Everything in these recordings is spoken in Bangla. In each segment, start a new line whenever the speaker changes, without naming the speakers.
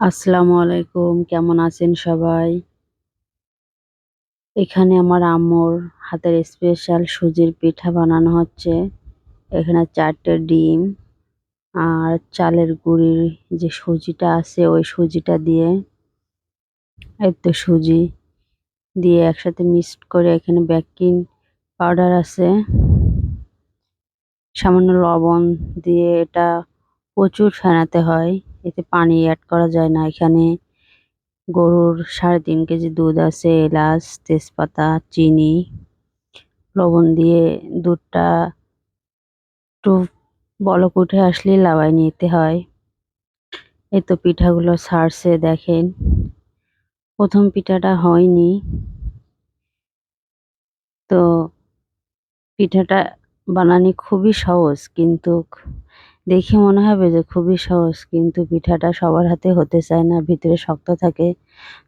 আসসালামু আলাইকুম, কেমন আছেন সবাই? এখানে আমার আম্মুর হাতের স্পেশাল সুজির পিঠা বানানো হচ্ছে। এখানে চারটে ডিম আর চালের গুঁড়ির যে সুজিটা আছে, ওই সুজিটা দিয়ে তো সুজি দিয়ে একসাথে মিক্সড করে এখানে বেকিং পাউডার আছে। সামান্য লবণ দিয়ে এটা প্রচুর ফেনাতে হয়। এতে পানি অ্যাড করা যায় না। এখানে গরুর সাড়ে তিন কেজি দুধ আছে, এলাচ, তেজপাতা, চিনি, লবণ দিয়ে দুধটা একটু বলক উঠে আসলে লাবাই নিতে হয়। এই তো পিঠাগুলো ছাড়ছে দেখেন। প্রথম পিঠাটা হয়নি। তো পিঠাটা বানানি খুবই সহজ, কিন্তু দেখে মনে হবে যে খুবই সহজ, কিন্তু পিঠাটা সবার হাতে হতে চায় না, ভিতরে শক্ত থাকে।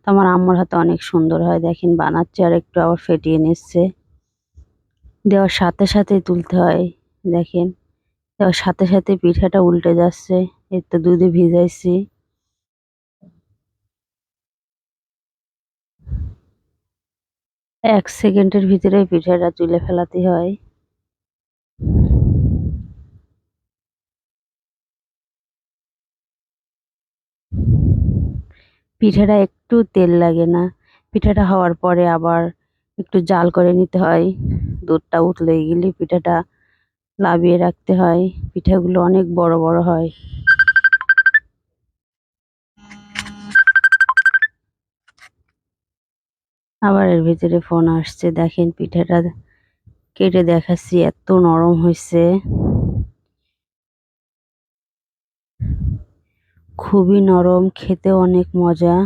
তো আমার আম্মার হাতে অনেক সুন্দর হয়, দেখেন বানাচ্ছে আর একটু আবার ফেটিয়ে নিচ্ছে। দেওয়ার সাথে সাথে তুলতে হয়, দেখেন। দেওয়ার সাথে সাথে পিঠাটা উল্টে যাচ্ছে, এর তো দুধে ভিজাইছি। এক সেকেন্ডের ভিতরে পিঠাটা তুলে ফেলাতে হয়। পিঠাটা একটু তেল লাগে না। পিঠাটা হওয়ার পরে আবার একটু জাল করে নিতে হয়। দুধটা উতলে গেলে পিঠাটা লাবিয়ে রাখতে হয়। পিঠাগুলো অনেক বড় বড় হয়। আবার এর ভিতরে ফোন আসছে। দেখেন পিঠাটা কেটে দেখাচ্ছি, এত নরম হয়েছে খুবই নরম খেতে অনেক মজা।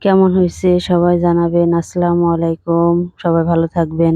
কেমন হয়েছে সবাই জানাবেন। আসসালামু আলাইকুম। সবাই ভালো থাকবেন।